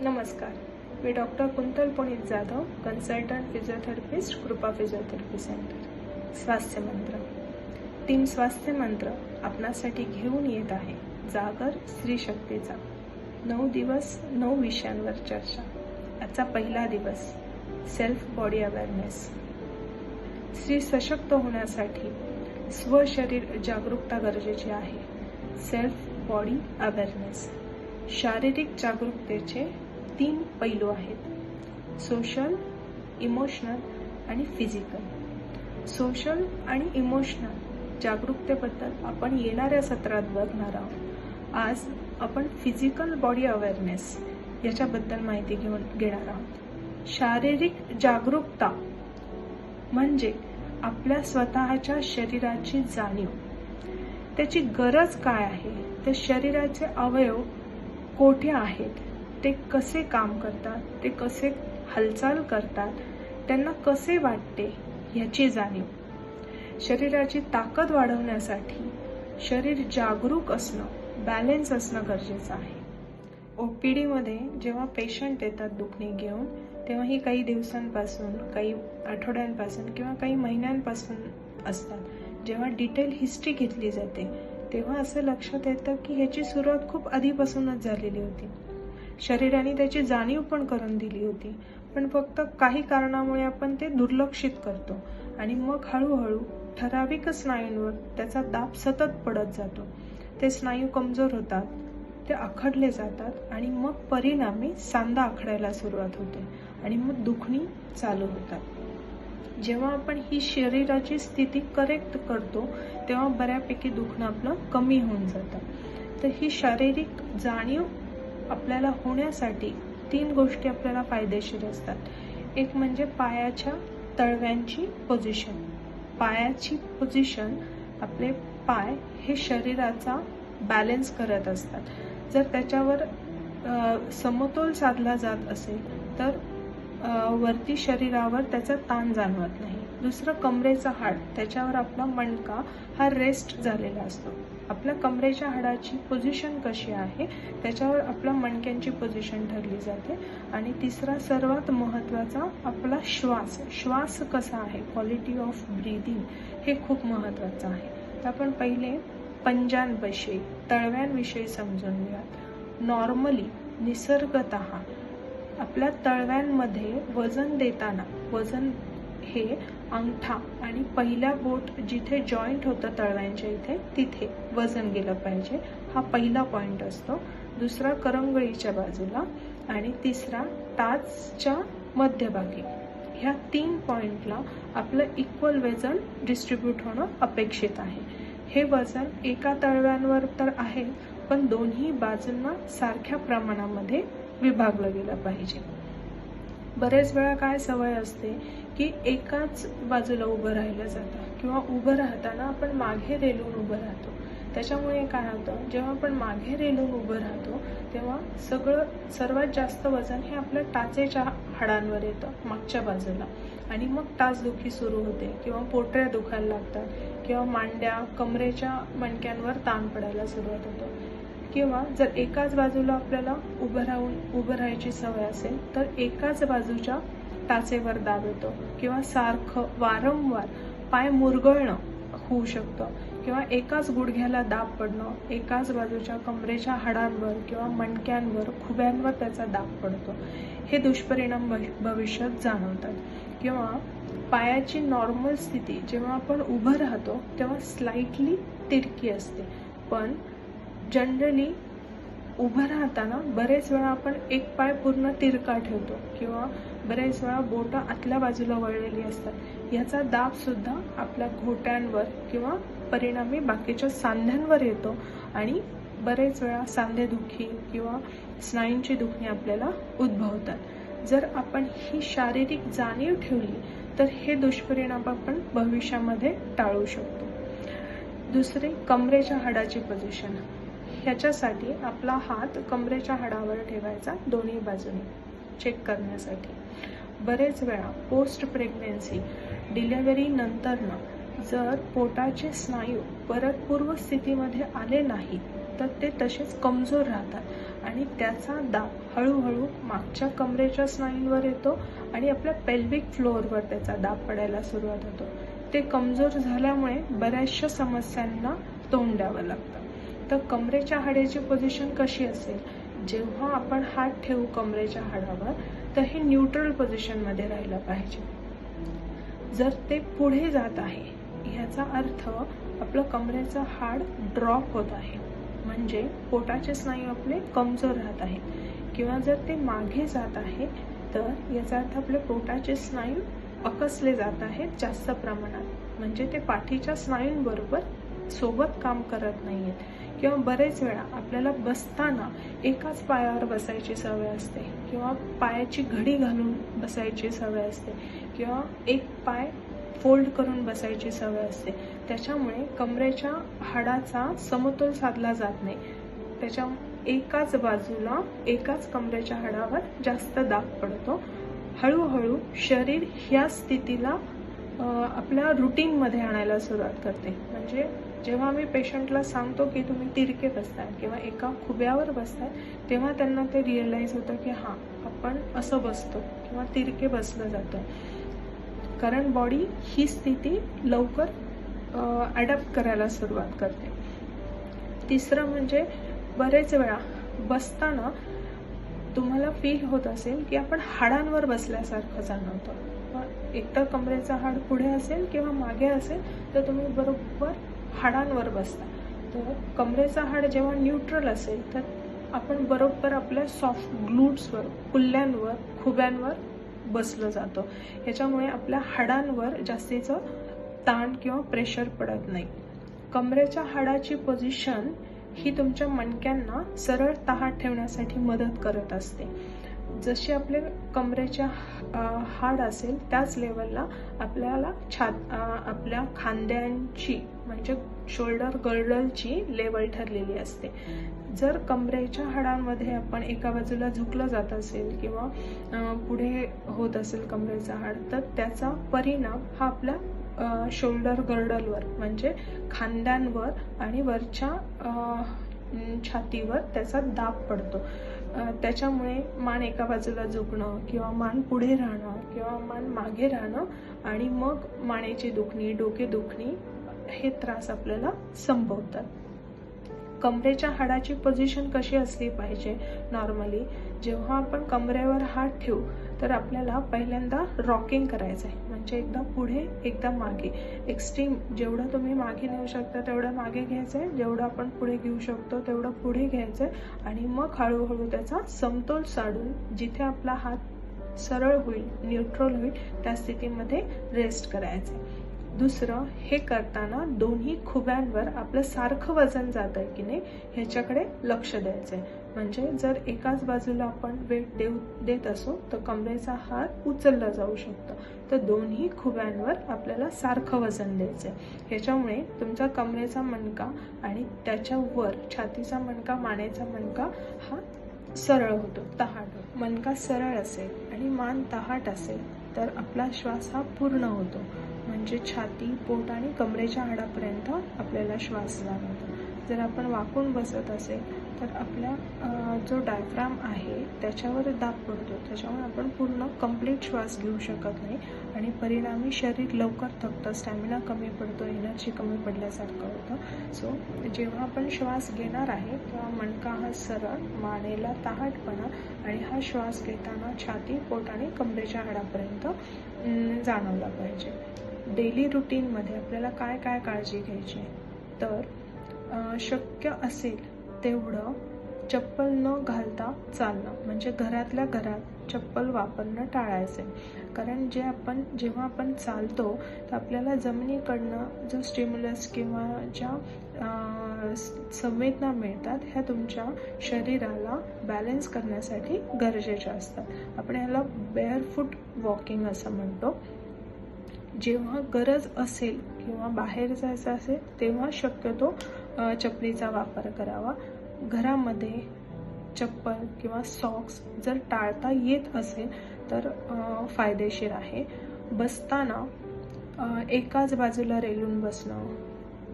नमस्कार. मी doctor Kuntal Punit Jadhav consultant physiotherapist Kripa physiotherapy centre Swasthya Mantra. Team स्वास्थ्य मंत्र आपणासाठी घेऊन येत आहे. जागर स्त्री शक्तीचा. नऊ दिवस नऊ विषयांवर चर्चा. आजचा पहिला दिवस. सेल्फ बॉडी अवेअरनेस स्त्री सशक्त होण्यासाठी स्वशरीर जागरूकता गरजेची आहे. सेल्फ बॉडी अवेअरनेस शारीरिक जागरूकतेचे तीन पैलू आहेत. सोशल इमोशनल आणि फिजिकल सोशल आणि इमोशनल जागरूकतेबद्दल आपण येणाऱ्या सत्रात बघणार आहोत. आज आपण फिजिकल बॉडी अवेअरनेस याच्याबद्दल माहिती घेऊन घेणार आहोत. शारीरिक जागरूकता म्हणजे आपल्या स्वतःच्या शरीराची जाणीव. त्याची गरज काय आहे? ते शरीराचे अवयव कोठे आहेत? ते कसे काम करतात ते कसे हालचाल करतात त्यांना कसे वाटते ह्याची जाणीव. शरीराची ताकद वाढवण्यासाठी शरीर जागरूक असणं बॅलेन्स असणं गरजेचं आहे. ओ पी डीमध्ये जेव्हा पेशंट येतात दुखणे घेऊन तेव्हा ही काही दिवसांपासून काही आठवड्यांपासून किंवा काही महिन्यांपासून असतात. जेव्हा डिटेल हिस्ट्री घेतली जाते तेव्हा असं लक्षात येतं की ह्याची सुरुवात खूप आधीपासूनच झालेली होती. शरीराने त्याची जाणीव पण करून दिली होती. पण फक्त काही कारणामुळे आपण ते दुर्लक्षित करतो आणि मग हळूहळू ठराविक स्नायूंवर त्याचा दाब सतत पडत जातो. ते स्नायू कमजोर होतात ते आखडले जातात आणि मग परिणामी सांधा आखडायला सुरुवात होते आणि मग दुखणी चालू होतात. जेव्हा आपण ही शरीराची स्थिती करेक्ट करतो तेव्हा बऱ्यापैकी दुखणं आपलं कमी होऊन जातं. तर ही शारीरिक जाणीव आपल्याला होण्यासाठी तीन गोष्टी आपल्याला फायदेशीर असतात. एक म्हणजे पायाच्या तळव्यांची पोझिशन पायाची पोझिशन आपले पाय हे शरीराचा बॅलेन्स करत असतात. जर त्याच्यावर समतोल साधला जात असेल तर वरती शरीरावर त्याचा ताण जाणवत नाही. दुसरं कमरेचा हाड त्याच्यावर आपला मणका हा रेस्ट झालेला असतो. आपल्या कमरेच्या हाडाची पोझिशन कशी आहे त्याच्यावर आपल्या मणक्यांची पोझिशन ठरली जाते. आणि तिसरा सर्वात महत्त्वाचा आपला श्वास. श्वास कसा आहे? क्वालिटी ऑफ ब्रीदिंग हे खूप महत्त्वाचं आहे. तर आपण पहिले पंजांविषयी तळव्यांविषयी समजून घेऊयात. नॉर्मली निसर्गत आपल्या तळव्यांमध्ये वजन देताना वजन हे अंगठा. आणि पहिल्या बोट जिथे जॉईंट होतं तळव्यांच्या इथे तिथे वजन गेलं पाहिजे. हा पहिला पॉईंट असतो. दुसरा करंगळीच्या बाजूला आणि तिसरा टाचच्या मध्यभागी. ह्या तीन पॉईंटला आपलं इक्वल वजन डिस्ट्रीब्यूट होणं अपेक्षित आहे. हे वजन एका तळव्यांवर तर आहे पण दोन्ही बाजूंना सारख्या प्रमाणामध्ये विभागलं गेलं पाहिजे. बरेच वेळा काय सवय असते की एकाच बाजूला उभं राहिलं जातं. किंवा उभं राहताना आपण मागे रेलून उभं राहतो. त्याच्यामुळे काय होतं जेव्हा आपण मागे रेलून उभं राहतो तेव्हा सगळं सर्वात जास्त वजन हे आपल्या टाचेच्या हाडांवर येतं मागच्या बाजूला. आणि मग टाचदुखी सुरू होते किंवा पोटऱ्या दुखायला लागतात किंवा मांड्या कमरेच्या मणक्यांवर ताण पडायला सुरुवात होतो. किंवा जर एकाच बाजूला आपल्याला उभं राहून उभं राहायची सवय असेल तर एकाच बाजूच्या टाचेवर दाब येतो. किंवा सारखं वारंवार पाय मुरगळणं होऊ शकतं. किंवा एकाच गुडघ्याला दाब पडणं एकाच बाजूच्या कमरेच्या हाडांवर किंवा मणक्यांवर खुब्यांवर त्याचा दाब पडतो. हे दुष्परिणाम भवि- भविष्यात जाणवतात. किंवा पायाची नॉर्मल स्थिती जेव्हा आपण उभं राहतो तेव्हा स्लाइटली तिरकी असते. पण जनरली उभं राहताना बरेच वेळा आपण एक पाय पूर्ण तिरका ठेवतो किंवा बरेच वेळा बोटं आतल्या बाजूला वळलेली असतात. याचा दाब सुद्धा आपल्या घोट्यांवर किंवा परिणामी बाकीच्या सांध्यांवर येतो आणि बरेच वेळा सांधेदुखी किंवा स्नायूंची दुखणी आपल्याला उद्भवतात. जर आपण ही शारीरिक जाणीव ठेवली तर हे दुष्परिणाम आपण भविष्यामध्ये टाळू शकतो. दुसरे कमरेच्या हाडाची पोझिशन ह्याच्यासाठी आपला हात कमरेच्या हाडावर ठेवायचा दोन्ही बाजूने. चेक करण्यासाठी. बरेच वेळा पोस्ट प्रेग्नेन्सी डिलेवरी नंतरनं जर पोटाचे स्नायू परत पूर्व स्थितीमध्ये आले नाही तर ते तसेच कमजोर राहतात आणि त्याचा दाब हळूहळू मागच्या कमरेच्या स्नायूंवर येतो आणि आपल्या पेल्विक फ्लोअरवर त्याचा दाब पडायला सुरुवात होतो. ते कमजोर झाल्यामुळे बऱ्याचशा समस्यांना तोंड द्यावं लागतं. तर कमरेच्या हाड्याची पोझिशन कशी असेल? जेव्हा आपण हात ठेवू कमरेच्या हाडावर तर हे न्यूट्रल पोझिशनमध्ये राहिलं पाहिजे. जर ते पुढे जात आहे ह्याचा अर्थ आपलं कमरेचं हाड ड्रॉप होत आहे. म्हणजे पोटाचे स्नायू आपले कमजोर राहत आहेत. किंवा जर ते मागे जात आहे तर याचा अर्थ आपले पोटाचे स्नायू अकसले जात आहेत जास्त प्रमाणात. म्हणजे ते पाठीच्या स्नायूंबरोबर सोबत काम करत नाही आहेत किंवा बरेच वेळा आपल्याला बसताना एकाच पायावर बसायची सवय असते किंवा पायाची घडी घालून बसायची सवय असते किंवा एक पाय फोल्ड करून बसायची सवय असते. त्याच्यामुळे कमरेच्या हाडाचा समतोल साधला जात नाही. त्याच्या एकाच बाजूला एकाच कमरेच्या हाडावर जास्त दाब पडतो. हळूहळू शरीर ह्या स्थितीला आपल्या रुटीनमध्ये आणायला सुरुवात करते. म्हणजे जेव्हा मी पेशंटला सांगतो की तुम्ही तिरके बसताय किंवा एका खुब्यावर बसताय तेव्हा त्यांना ते रिअलाईज होतं की हां आपण असं बसतो किंवा तिरके बसलं जातं. कारण बॉडी ही स्थिती लवकर ॲडॅप्ट करायला सुरुवात करते. तिसरं म्हणजे बरेच वेळा बसताना तुम्हाला फील होत असेल की आपण हाडांवर बसल्यासारखं जाणवतं. एकतर कमरेचा हाड पुढे असेल किंवा मागे असेल तर तुम्ही बरोबर हाडांवर बसतात. तर कमरेचा हाड जेव्हा न्यूट्रल असेल तर आपण बरोबर आपल्या सॉफ्ट ग्लूट्सवर कुल्ल्यांवर खुब्यांवर बसलं जातं. याच्यामुळे आपल्या हाडांवर जास्तीचं ताण किंवा प्रेशर पडत नाही. कमरेच्या हाडाची पोझिशन ही तुमच्या मणक्यांना सरळ तहाट ठेवण्यासाठी मदत करत असते. जशी आपले कमरेच्या हाड असेल त्याच लेवलला आपल्याला छात आपल्या खांद्यांची म्हणजे शोल्डर गर्डलची लेवल ठरलेली असते. जर कमरेच्या हाडांमध्ये आपण एका बाजूला झुकलं जात असेल किंवा पुढे होत असेल कमरेचा हाड तर त्याचा परिणाम हा आपल्या शोल्डर गर्डलवर म्हणजे खांद्यांवर आणि वरच्या छातीवर त्याचा दाब पडतो. त्याच्यामुळे मान एका बाजूला झुकणं किंवा मान पुढे राहणं किंवा मान मागे राहणं आणि मग मानेची दुखणी डोके दुखणी हे त्रास आपल्याला संभवतात. कमरेच्या हाडाची पोझिशन कशी असली पाहिजे नॉर्मली जेव्हा आपण कमरेवर हात ठेवू तर आपल्याला पहिल्यांदा रॉकिंग करायचं आहे म्हणजे एकदा पुढे एकदा मागे. एक्स्ट्रीम जेवढं तुम्ही मागे नेऊ शकता तेवढं मागे घ्यायचं आहे जेवढं आपण पुढे घेऊ शकतो तेवढं पुढे घ्यायचं आहे आणि मग हळूहळू त्याचा समतोल साडून जिथे आपला हात सरळ होईल न्यूट्रल होईल त्या स्थितीमध्ये रेस्ट करायचं दुसरं हे करताना दोन्ही खुब्यांवर आपलं सारखं वजन जात आहे की नाही ह्याच्याकडे लक्ष द्यायचं आहे म्हणजे जर एकाच बाजूला आपण वेट देऊ देत असो तर कमरेचा हार उचलला जाऊ शकतो. तर दोन्ही खुब्यांवर आपल्याला सारखं वजन द्यायचं आहे ह्याच्यामुळे तुमचा कमरेचा मणका आणि त्याच्यावर छातीचा मणका मानेचा मणका हा सरळ होतो तहाट मनका सरळ असेल आणि मान तहाट असेल तर आपला श्वास हा पूर्ण होतो. म्हणजे छाती पोट आणि कमरेच्या हाडापर्यंत आपल्याला श्वास जाणवतो. जर आपण वाकून बसत असेल तर आपल्या जो डायफ्राम आहे त्याच्यावर दाब पडतो. त्याच्यामुळे आपण पूर्ण कंप्लीट श्वास घेऊ शकत नाही आणि परिणामी शरीर लवकर थकतं. स्टॅमिना कमी पडतो एनर्जी कमी पडल्यासारखं होतं. सो जेव्हा आपण श्वास घेणार आहे तेव्हा मणका हा सरळ मानेला ताहाटपणा आणि हा श्वास घेताना छाती पोट आणि कमरेच्या हाडापर्यंत जाणवला पाहिजे. डेली रुटीनमध्ये आपल्याला काय काय काळजी घ्यायची? तर शक्य असेल तेवढं चप्पल न घालता चालणं. म्हणजे घरातल्या घरात चप्पल वापरणं टाळायचं कारण जे आपण जेव्हा आपण चालतो तर आपल्याला जमिनीकडनं जो स्टिम्युलस किंवा ज्या संवेदना मिळतात ह्या तुमच्या शरीराला बॅलन्स करण्यासाठी गरजेच्या असतात. आपण याला बेअरफूट वॉकिंग असं म्हणतो. जेव्हा गरज असेल किंवा बाहेर जायचं असेल तेव्हा शक्यतो चपलीचा वापर करावा. घरामध्ये चप्पल किंवा सॉक्स जर टाळता येत असेल तर फायदेशीर आहे. बसताना एकाच बाजूला रेलून बसणं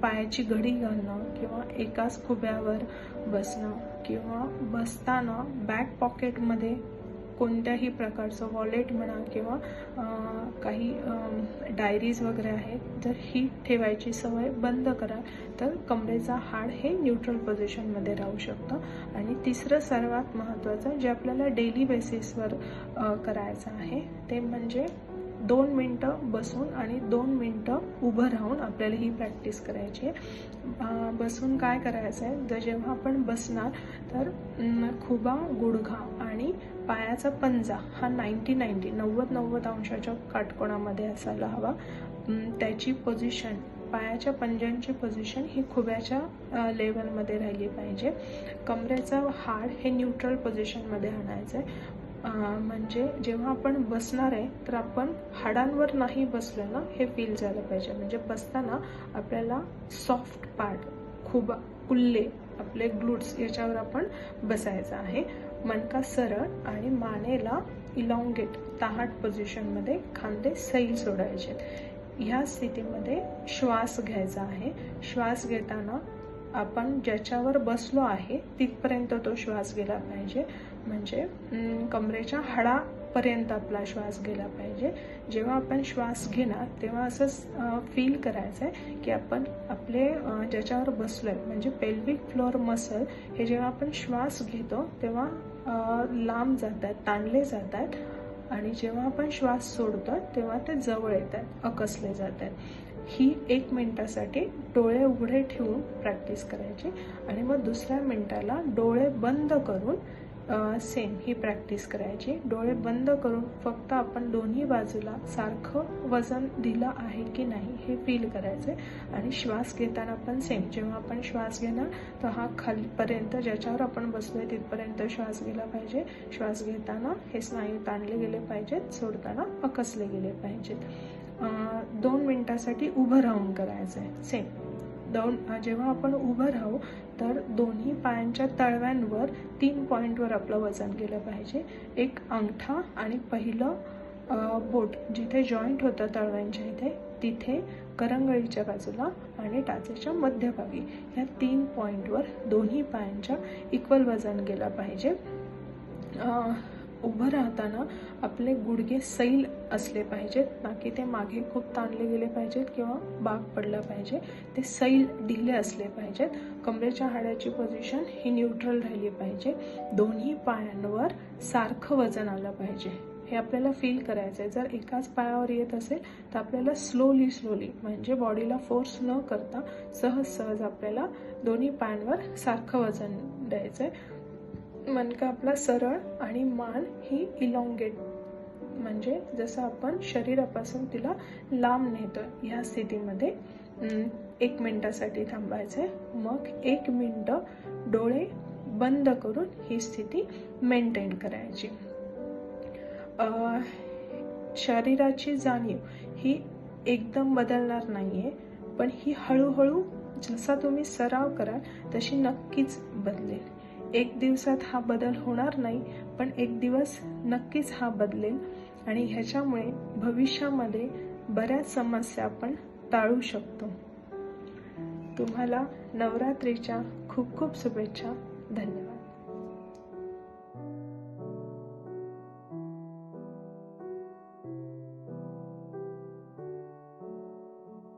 पायाची घडी घालणं किंवा एकाच खुब्यावर बसणं किंवा बसताना बॅक पॉकेटमध्ये कोणत्याही प्रकारचं वॉलेट म्हणा किंवा काही डायरीज वगैरे आहेत जर ही ठेवायची सवय बंद करा तर कमरेचा हाड हे न्यूट्रल पोझिशनमध्ये राहू शकतं. आणि तिसरं सर्वात महत्त्वाचं जे आपल्याला डेली बेसिसवर करायचं आहे ते म्हणजे दोन मिनटं बसून आणि दोन मिनटं उभं राहून आपल्याला ही प्रॅक्टिस करायची आहे. बसून काय करायचं आहे? जर जेव्हा आपण बसणार तर खुबा गुडघा आणि पायाचा पंजा हा नाईंटी नाईंटी नव्वद नव्वद अंशाच्या काटकोणामध्ये असायला हवा. त्याची पोझिशन पायाच्या पंजांची पोझिशन ही खुब्याच्या लेवलमध्ये राहिली पाहिजे. कमरेचं हाड हे न्यूट्रल पोझिशनमध्ये आणायचं आहे म्हणजे जेव्हा आपण बसणार आहे तर आपण हाडांवर नाही बसलो ना हे फील झालं पाहिजे. म्हणजे बसताना आपल्याला सॉफ्ट पार्ट खुबा कुल्ले आपले ग्लूट्स याच्यावर आपण बसायचं आहे. मणका सरळ आणि मानेला इलॉंगेट ताहाट पोझिशनमध्ये खांदे सैल सोडायचे. ह्या स्थितीमध्ये श्वास घ्यायचा आहे. श्वास घेताना आपण ज्याच्यावर बसलो आहे तिथपर्यंत तो श्वास गेला पाहिजे. म्हणजे कमरेच्या हाडापर्यंत आपला श्वास गेला पाहिजे. जेव्हा आपण श्वास घेणार तेव्हा असं फील करायचं आहे की आपण आपले ज्याच्यावर बसलो आहे म्हणजे पेल्विक फ्लोअर मसल हे जेव्हा आपण श्वास घेतो तेव्हा लांब जात आहेत ताणले जात आहेत आणि जेव्हा आपण श्वास सोडतो तेव्हा ते जवळ येत आहेत अकसले जात आहेत ही एक मिनिटासाठी डोळे उघडे ठेवून प्रॅक्टिस करायची. आणि मग दुसऱ्या मिनिटाला डोळे बंद करून सेम ही प्रॅक्टिस करायची. डोळे बंद करून फक्त आपण दोन्ही बाजूला सारखं वजन दिलं आहे की नाही हे फील करायचं आणि श्वास घेताना पण सेम जेव्हा आपण श्वास घेणार तर हा खालीपर्यंत ज्याच्यावर आपण बसलोय तिथपर्यंत श्वास गेला पाहिजे. श्वास घेताना हे स्नायू ताणले गेले पाहिजेत सोडताना अकसले गेले पाहिजेत. दोन मिनिटासाठी उभं राहून करायचं आहे सेम दोन जेव्हा आपण उभं राहू तर दोन्ही पायांच्या तळव्यांवर तीन पॉईंटवर आपलं वजन गेलं पाहिजे. एक अंगठा आणि पहिलं बोट जिथे जॉईंट होतं तळव्यांच्या इथे तिथे करंगळीच्या बाजूला आणि टाचेच्या मध्यभागी. ह्या तीन पॉईंटवर दोन्ही पायांच्या इक्वल वजन गेलं पाहिजे. उभं राहताना आपले गुडघे सैल असले पाहिजेत ना की ते मागे खूप ताणले गेले पाहिजेत किंवा बाग पडला पाहिजे ते सैल ढिले असले पाहिजेत. कमरेच्या हाडाची पोझिशन ही न्यूट्रल राहिली पाहिजे. दोन्ही पायांवर सारखं वजन आलं पाहिजे. हे आपल्याला फील करायचं आहे जर एकाच पायावर येत असेल तर आपल्याला स्लोली स्लोली म्हणजे बॉडीला फोर्स न करता सहज सहज आपल्याला दोन्ही पायांवर सारखं वजन द्यायचं आहे मणका आपला सरळ आणि मान ही इलॉंगेट म्हणजे जसं आपण शरीरापासून तिला लांब नेतो ह्या स्थितीमध्ये. एक मिनटासाठी थांबायचं आहे मग एक मिनटं डोळे बंद करून ही स्थिती मेंटेन करायची. शरीराची जाणीव ही एकदम बदलणार नाही आहे पण ही हळूहळू जसा तुम्ही सराव कराल तशी नक्कीच बदलेल. एक दिवसात हा बदल होणार नाही पण एक दिवस नक्कीच हा बदलेल आणि ह्याच्यामुळे भविष्यामध्ये बऱ्याच समस्या आपण टाळू शकतो. तुम्हाला नवरात्रीच्या खूप खूप शुभेच्छा. धन्यवाद.